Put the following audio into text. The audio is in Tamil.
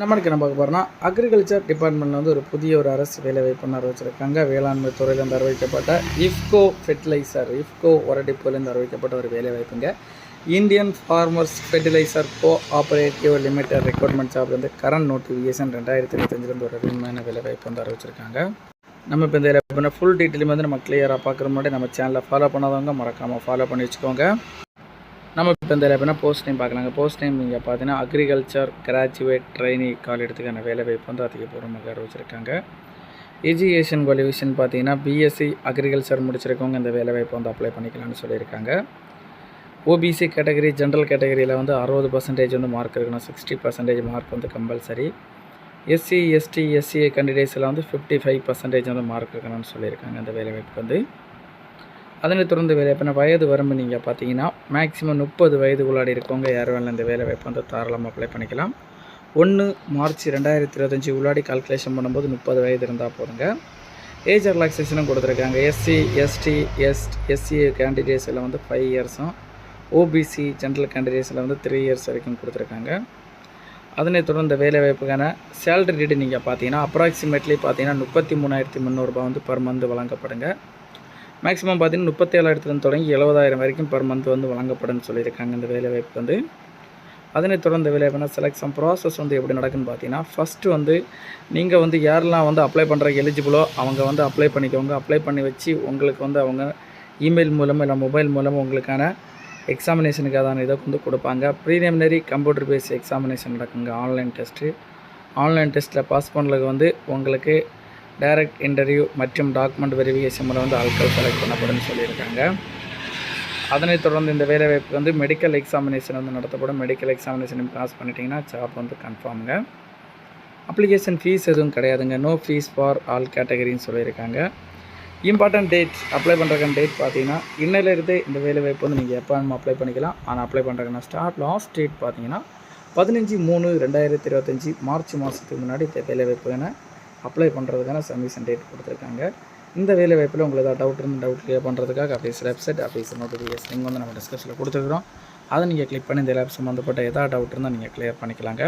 நம்மளுக்கு என்ன பார்க்க போகிறோம்னா அக்ரிகல்ச்சர் டிபார்ட்மெண்ட்டில் வந்து ஒரு புதிய ஒரு அரசு வேலைவாய்ப்பு அறிவிச்சிருக்காங்க. வேளாண்மை துறையிலேருந்து அறிவிக்கப்பட்ட இஃப்கோ ஃபெர்டிலைசர் இஃப்கோ உரடிப்புலேருந்து அறிவிக்கப்பட்ட ஒரு வேலைவாய்ப்புங்க Indian farmers fertiliser cooperative limited recruitment job வந்து கரண்ட் நோட்டிஃபிகேஷன் ரெண்டாயிரத்தி இருபத்தஞ்சிலேருந்து ஒரு உண்மையான வேலைவாய்ப்பு வந்து அறிவிச்சிருக்காங்க. நம்ம இப்போ இந்த வேலை ஃபுல் டீட்டெயிலுமே வந்து நம்ம கிளியராக பார்க்குற முன்னாடி நம்ம சேனலை ஃபாலோ பண்ணாதவங்க மறக்காமல் ஃபாலோ பண்ணி வச்சுக்கோங்க. நம்ம இப்போ இந்த எப்படின்னா போஸ்ட் டைம் பார்க்கலாங்க. போஸ்ட் டைம் நீங்கள் பார்த்தீங்கன்னா அக்ரிகல்ச்சர் கிராஜுவேட் ட்ரைனி காலிடத்துக்கான வேலைவாய்ப்பு வந்து அதிகபூர்வமாக அறிவிச்சிருக்காங்க. எஜுகேஷன் குவாலிஃபிகேஷன் பார்த்தீங்கன்னா பிஎஸ்சி அக்ரிகல்ச்சர் முடிச்சிருக்கவங்க இந்த வேலைவாய்ப்பு வந்து அப்ளை பண்ணிக்கலாம்னு சொல்லியிருக்காங்க. ஓபிசி கேட்டகரி ஜென்ரல் கேட்டகரியில் வந்து அறுபது பர்சன்டேஜ் வந்து மார்க் இருக்கணும். சிக்ஸ்டி பர்சன்டேஜ் மார்க் வந்து கம்பல்சரி எஸ்சி எஸ்டி எஸ்சிஏ கேண்டிடேட்ஸில் வந்து ஃபிஃப்டி ஃபைவ் பர்சன்டேஜ் வந்து மார்க் இருக்கணும்னு சொல்லியிருக்காங்க. இந்த வேலைவாய்ப்புக்கு வந்து அதனைத் தொடர்ந்து வேலைவாய்ப்பு வயது வரம்பு நீங்கள் பார்த்தீங்கன்னா மேக்ஸிமம் முப்பது வயது உள்ளாடி இருக்கவங்க யார் வேணாலும் இந்த வேலைவாய்ப்பு வந்து தாராளமாக அப்ளை பண்ணிக்கலாம். ஒன்று மார்ச் ரெண்டாயிரத்தி இருபத்தஞ்சி உள்ளாடி கால்குலேஷன் பண்ணும்போது முப்பது வயது இருந்தால் போதுங்க. ஏஜ் ரிலாக்ஸேஷனும் கொடுத்துருக்காங்க. எஸ்சி எஸ்டி எஸ் எஸ்சி கேண்டிடேட்ஸில் வந்து ஃபைவ் இயர்ஸும் ஓபிசி ஜென்ரல் கேண்டிடேட்ஸில் வந்து த்ரீ இயர்ஸ் வரைக்கும் கொடுத்துருக்காங்க. அதனைத் தொடர்ந்து வேலைவாய்ப்புக்கான சேலரி ரீடு நீங்கள் பார்த்தீங்கன்னா அப்ராக்சிமேட்லி பார்த்தீங்கன்னா முப்பத்தி மூணாயிரத்தி முந்நூறுரூபா வந்து பர் மந்த் வழங்கப்படுங்க. மேக்ஸிமம் பார்த்தீங்கன்னா முப்பத்தேழாயிரத்துலேருந்து தொடங்கி எழுபதாயிரம் வரைக்கும் பர் மந்த் வந்து வழங்கப்படும்னு சொல்லியிருக்காங்க. இந்த வேலைவாய்ப்பு வந்து அதனைத் தொடர்ந்து வேலைவாய்ப்புனா செலெக்ஷன் ப்ராசஸ் வந்து எப்படி நடக்குன்னு பார்த்தீங்கன்னா ஃபஸ்ட்டு வந்து நீங்கள் வந்து யாரெல்லாம் வந்து அப்ளை பண்ணுறக்கு எலிஜிபிளோ அவங்க வந்து அப்ளை பண்ணிக்கோங்க. அப்ளை பண்ணி வச்சு உங்களுக்கு வந்து அவங்க இமெயில் மூலமாக இல்லை மொபைல் மூலமாக உங்களுக்கான எக்ஸாமினேஷனுக்கான இதை வந்து கொடுப்பாங்க. ப்ரீலிமினரி கம்ப்யூட்டர் பேஸ் எக்ஸாமினேஷன் நடக்குங்க. ஆன்லைன் டெஸ்ட்டு ஆன்லைன் டெஸ்ட்டில் பாஸ் பண்ணுறதுக்கு வந்து உங்களுக்கு டைரக்ட் இன்டர்வியூ மற்றும் டாக்குமெண்ட் வெரிஃபிகேஷன் மூலம் வந்து ஆட்கள் செலக்ட் பண்ணப்படும்னு சொல்லியிருக்காங்க. அதனைத் தொடர்ந்து இந்த வேலைவாய்ப்பு வந்து மெடிக்கல் எக்ஸாமினேஷன் வந்து நடத்தப்படும். மெடிக்கல் எக்ஸாமினேஷன் பாஸ் பண்ணிட்டீங்கன்னா ஜாப் வந்து கன்ஃபார்முங்க அப்ளிகேஷன் ஃபீஸ் எதுவும் கிடையாதுங்க. நோ ஃபீஸ் ஃபார் ஆல் கேட்டகரின்னு சொல்லியிருக்காங்க. இம்பார்ட்டன்ட் டேட்ஸ் அப்ளை பண்ணுறக்கான டேட் பார்த்தீங்கன்னா இன்னிலிருந்து இந்த வேலைவாய்ப்பு வந்து நீங்கள் எப்போ வேணுமோ அப்ளை பண்ணிக்கலாம். ஆனால் அப்ளை பண்ணுறதுக்கான ஸ்டார்ட் லாஸ்ட் டேட் பார்த்தீங்கன்னா பதினஞ்சு மூணு ரெண்டாயிரத்தி இருபத்தஞ்சி மார்ச் மாதத்துக்கு முன்னாடி இந்த வேலைவாய்ப்பு வேணும் அப்ளை பண்ணுறதுக்கான சப்மிஷன் டேட் கொடுத்துருக்காங்க. இந்த வேலை வாய்ப்பில் உங்களுக்கு ஏதாவது டவுட் இருந்து டவுட் கிளியர் பண்ணுறதுக்காக அப்ளீஸ் வெப்சைட் அப்ளீஸ் நோட்டிஃபிகேஷன் லிங்க் வந்து நம்ம டிஸ்கஷனில் கொடுத்துருக்குறோம். அதை நீங்கள் கிளிக் பண்ணி இந்த லேப் சம்மந்தப்பட்ட ஏதாவது டவுட் இருந்தால் நீங்கள் கிளியர் பண்ணிக்கலாங்க.